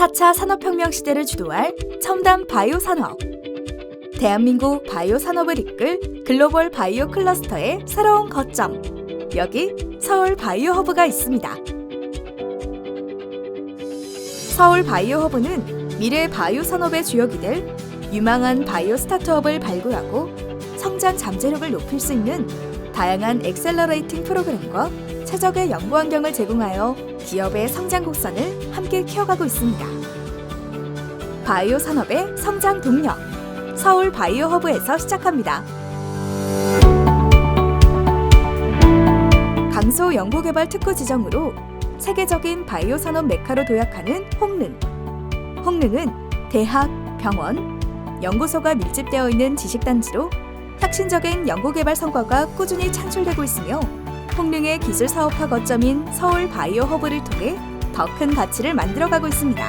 4차 산업혁명 시대를 주도할 첨단 바이오 산업. 대한민국 바이오 산업을 이끌 글로벌 바이오 클러스터의 새로운 거점. 여기 서울 바이오 허브가 있습니다. 서울 바이오 허브는 미래 바이오 산업의 주역이 될 유망한 바이오 스타트업을 발굴하고 성장 잠재력을 높일 수 있는 다양한 엑셀러레이팅 프로그램과 최적의 연구 환경을 제공하여 기업의 성장 곡선을 함께 키워가고 있습니다. 바이오 산업의 성장 동력 서울 바이오 허브에서 시작합니다. 강소 연구개발 특구 지정으로 세계적인 바이오 산업 메카로 도약하는 홍릉. 홍릉은 대학, 병원, 연구소가 밀집되어 있는 지식단지로 혁신적인 연구개발 성과가 꾸준히 창출되고 있으며 홍릉의 기술 사업화 거점인 서울 바이오 허브를 통해 더 큰 가치를 만들어가고 있습니다.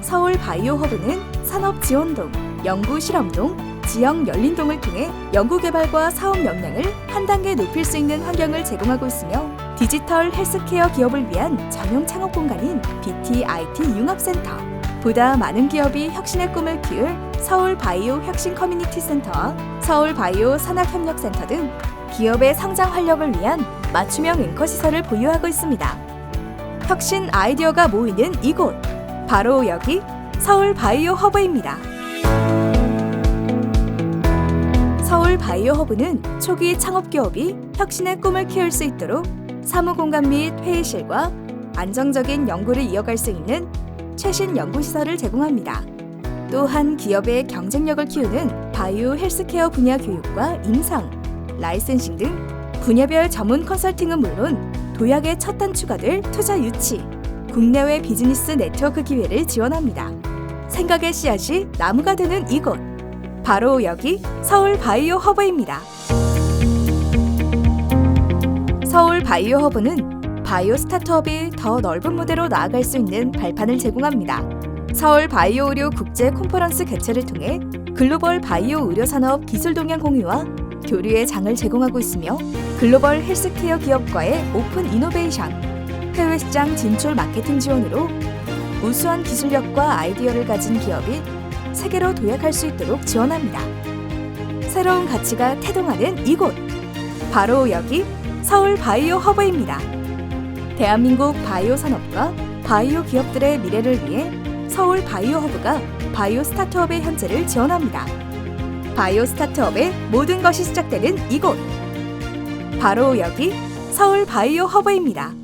서울 바이오 허브는 산업 지원동, 연구 실험동, 지역 열린동을 통해 연구 개발과 사업 역량을 한 단계 높일 수 있는 환경을 제공하고 있으며 디지털 헬스케어 기업을 위한 전용 창업 공간인 BT-IT 융합센터, 보다 많은 기업이 혁신의 꿈을 키울 서울 바이오 혁신 커뮤니티 센터와 서울 바이오 산학협력센터 등 기업의 성장 활력을 위한 맞춤형 앵커 시설을 보유하고 있습니다. 혁신 아이디어가 모이는 이곳 바로 여기 서울 바이오 허브입니다. 서울 바이오 허브는 초기 창업 기업이 혁신의 꿈을 키울 수 있도록 사무 공간 및 회의실과 안정적인 연구를 이어갈 수 있는 최신 연구 시설을 제공합니다. 또한 기업의 경쟁력을 키우는 바이오 헬스케어 분야 교육과 임상, 라이센싱 등 분야별 전문 컨설팅은 물론 도약의 첫 단추가 될 투자 유치, 국내외 비즈니스 네트워크 기회를 지원합니다. 생각의 씨앗이 나무가 되는 이곳. 바로 여기 서울 바이오 허브입니다. 서울 바이오 허브는 바이오 스타트업이 더 넓은 무대로 나아갈 수 있는 발판을 제공합니다. 서울 바이오 의료 국제 콘퍼런스 개최를 통해 글로벌 바이오 의료 산업 기술 동향 공유와 교류의 장을 제공하고 있으며 글로벌 헬스케어 기업과의 오픈 이노베이션, 해외 시장 진출 마케팅 지원으로 우수한 기술력과 아이디어를 가진 기업이 세계로 도약할 수 있도록 지원합니다. 새로운 가치가 태동하는 이곳 바로 여기 서울 바이오 허브입니다. 대한민국 바이오 산업과 바이오 기업들의 미래를 위해 서울 바이오 허브가 바이오 스타트업의 현재를 지원합니다. 바이오 스타트업의 모든 것이 시작되는 이곳 바로 여기 서울 바이오 허브입니다.